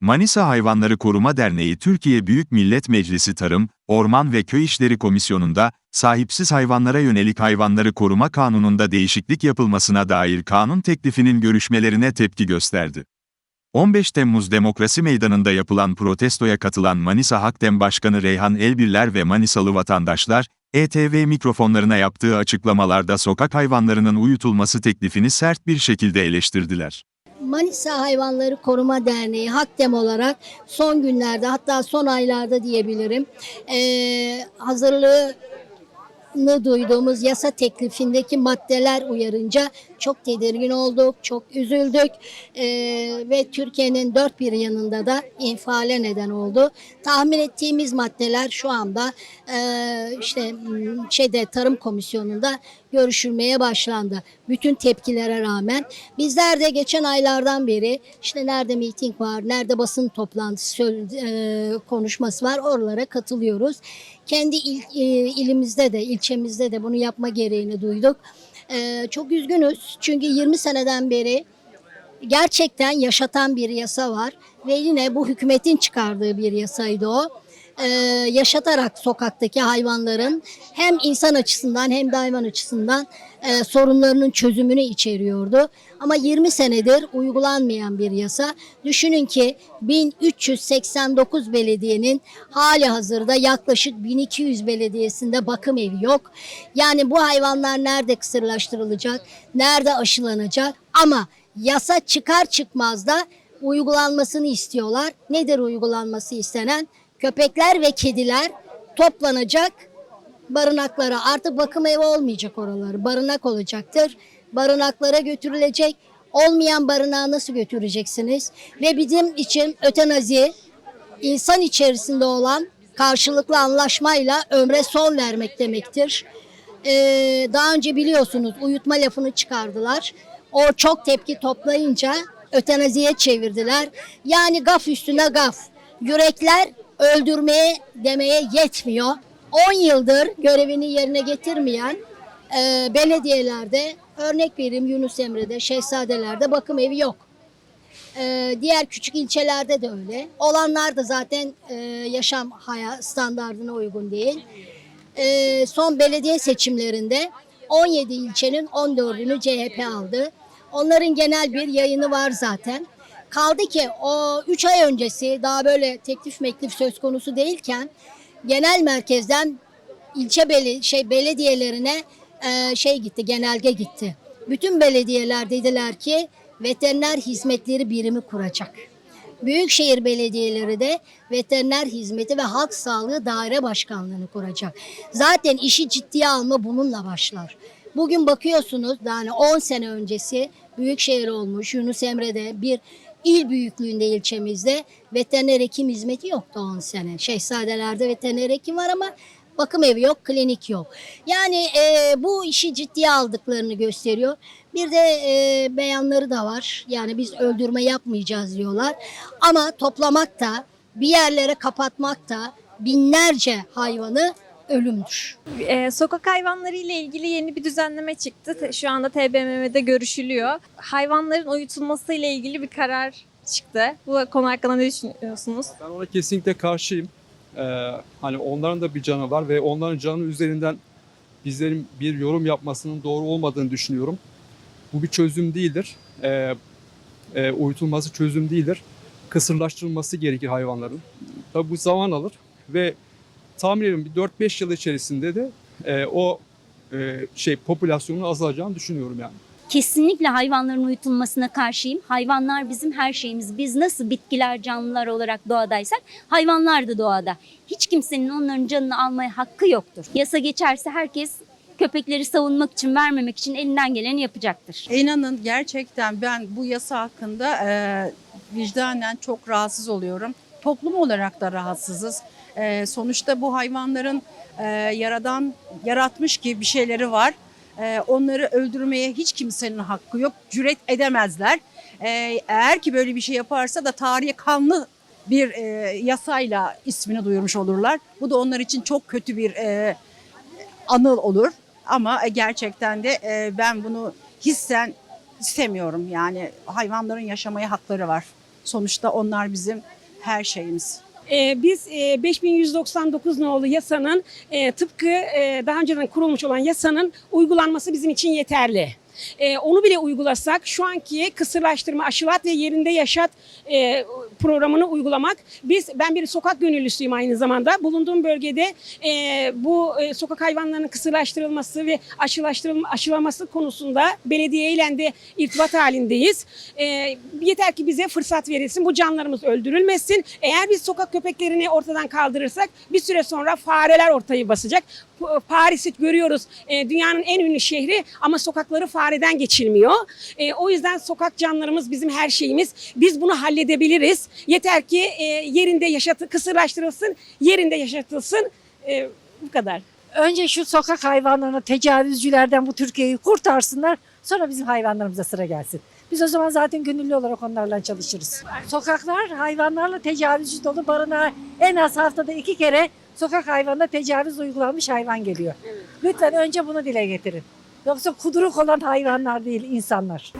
Manisa Hayvanları Koruma Derneği Türkiye Büyük Millet Meclisi Tarım, Orman ve Köy İşleri Komisyonu'nda, sahipsiz hayvanlara yönelik hayvanları koruma kanununda değişiklik yapılmasına dair kanun teklifinin görüşmelerine tepki gösterdi. 15 Temmuz Demokrasi Meydanı'nda yapılan protestoya katılan Manisa Hakdem Başkanı Reyhan Elbirler ve Manisalı vatandaşlar, ETV mikrofonlarına yaptığı açıklamalarda sokak hayvanlarının uyutulması teklifini sert bir şekilde eleştirdiler. Manisa Hayvanları Koruma Derneği Hakdem olarak son günlerde hatta son aylarda diyebilirim eee hazırlığını duyduğumuz yasa teklifindeki maddeler uyarınca çok tedirgin olduk, çok üzüldük Eee, ve Türkiye'nin dört bir yanında da infiale neden oldu. Tahmin ettiğimiz maddeler şu anda eee, işte şeyde Tarım Komisyonu'nda görüşülmeye başlandı. Bütün tepkilere rağmen bizler de geçen aylardan beri işte nerede miting var, nerede basın toplantısı eee, konuşması var oralara katılıyoruz. Kendi il, e, ilimizde de ilçemizde de bunu yapma gereğini duyduk. Eee, çok üzgünüz çünkü 20 seneden beri gerçekten yaşatan bir yasa var ve yine bu hükümetin çıkardığı bir yasaydı o. Ee, yaşatarak sokaktaki hayvanların hem insan açısından hem de hayvan açısından e, sorunlarının çözümünü içeriyordu. Ama 20 senedir uygulanmayan bir yasa. Düşünün ki 1389 belediyenin hali hazırda yaklaşık 1200 belediyesinde bakım evi yok. Yani bu hayvanlar nerede kısırlaştırılacak, nerede aşılanacak ama yasa çıkar çıkmaz da uygulanmasını istiyorlar. Nedir uygulanması istenen? Köpekler ve kediler toplanacak barınaklara. Artık bakım evi olmayacak oraları. Barınak olacaktır. Barınaklara götürülecek. Olmayan barınağı nasıl götüreceksiniz? Ve bizim için ötenazi insan içerisinde olan karşılıklı anlaşmayla ömre son vermek demektir. Ee, daha önce biliyorsunuz uyutma lafını çıkardılar. O çok tepki toplayınca ötenaziye çevirdiler. Yani gaf üstüne gaf. Yürekler öldürmeye demeye yetmiyor. 10 yıldır görevini yerine getirmeyen e, belediyelerde örnek vereyim Yunus Emre'de, Şehzadeler'de bakım evi yok. Ee, diğer küçük ilçelerde de öyle. Olanlar da zaten e, yaşam hayat standartına uygun değil. Ee, son belediye seçimlerinde 17 ilçenin 14'ünü CHP aldı. Onların genel bir yayını var zaten. Kaldı ki o 3 ay öncesi daha böyle teklif meklif söz konusu değilken genel merkezden ilçe beli şey belediyelerine e, şey gitti genelge gitti. Bütün belediyeler dediler ki veteriner hizmetleri birimi kuracak. Büyükşehir belediyeleri de veteriner hizmeti ve halk sağlığı daire başkanlığını kuracak. Zaten işi ciddiye alma bununla başlar. Bugün bakıyorsunuz yani 10 sene öncesi büyükşehir olmuş Yunus Emre'de bir il büyüklüğünde ilçemizde veteriner hekim hizmeti yoktu 10 sene. Şehzadelerde veteriner hekim var ama bakım evi yok, klinik yok. Yani e, bu işi ciddiye aldıklarını gösteriyor. Bir de e, beyanları da var. Yani biz öldürme yapmayacağız diyorlar. Ama toplamak da bir yerlere kapatmak da binlerce hayvanı ölümdür. Ee, sokak hayvanları ile ilgili yeni bir düzenleme çıktı. Şu anda TBMM'de görüşülüyor. Hayvanların uyutulması ile ilgili bir karar çıktı. Bu konu hakkında ne düşünüyorsunuz? Ben ona kesinlikle karşıyım. Ee, hani onların da bir canı var ve onların canı üzerinden bizlerin bir yorum yapmasının doğru olmadığını düşünüyorum. Bu bir çözüm değildir. Ee, e, uyutulması çözüm değildir. Kısırlaştırılması gerekir hayvanların. Tabi bu zaman alır ve tahmin ediyorum bir 4-5 yıl içerisinde de e, o e, şey popülasyonun azalacağını düşünüyorum yani. Kesinlikle hayvanların uyutulmasına karşıyım. Hayvanlar bizim her şeyimiz. Biz nasıl bitkiler, canlılar olarak doğadaysak hayvanlar da doğada. Hiç kimsenin onların canını almaya hakkı yoktur. Yasa geçerse herkes köpekleri savunmak için, vermemek için elinden geleni yapacaktır. İnanın gerçekten ben bu yasa hakkında e, vicdanen çok rahatsız oluyorum. Toplum olarak da rahatsızız. E, sonuçta bu hayvanların e, yaradan yaratmış ki bir şeyleri var. E, onları öldürmeye hiç kimsenin hakkı yok. Cüret edemezler. E, eğer ki böyle bir şey yaparsa da tarihe kanlı bir e, yasayla ismini duyurmuş olurlar. Bu da onlar için çok kötü bir e, anıl olur. Ama e, gerçekten de e, ben bunu hissen istemiyorum. Yani hayvanların yaşamaya hakları var. Sonuçta onlar bizim her şeyimiz. Ee, biz e, 5199 nolu yasanın e, tıpkı e, daha önceden kurulmuş olan yasanın uygulanması bizim için yeterli. E, onu bile uygulasak şu anki kısırlaştırma, aşılat ve yerinde yaşat e, programını uygulamak. Biz ben bir sokak gönüllüsüyüm aynı zamanda. Bulunduğum bölgede e, bu e, sokak hayvanlarının kısırlaştırılması ve aşılaması konusunda belediyeyle de irtibat halindeyiz. E, yeter ki bize fırsat verilsin. Bu canlarımız öldürülmesin. Eğer biz sokak köpeklerini ortadan kaldırırsak bir süre sonra fareler ortayı basacak. Paris'i görüyoruz. E, dünyanın en ünlü şehri ama sokakları fareden geçilmiyor. E, o yüzden sokak canlarımız bizim her şeyimiz. Biz bunu halledebiliriz. Yeter ki e, yerinde yaşatı kısırlaştırılsın, yerinde yaşatılsın. Bu kadar. Önce şu sokak hayvanlarına tecavüzcülerden bu Türkiye'yi kurtarsınlar. Sonra bizim hayvanlarımıza sıra gelsin. Biz o zaman zaten gönüllü olarak onlarla çalışırız. Sokaklar hayvanlarla tecavüzcü dolu barınağa en az haftada iki kere sokak hayvanına tecavüz uygulanmış hayvan geliyor. Lütfen önce bunu dile getirin. Yoksa kuduruk olan hayvanlar değil insanlar.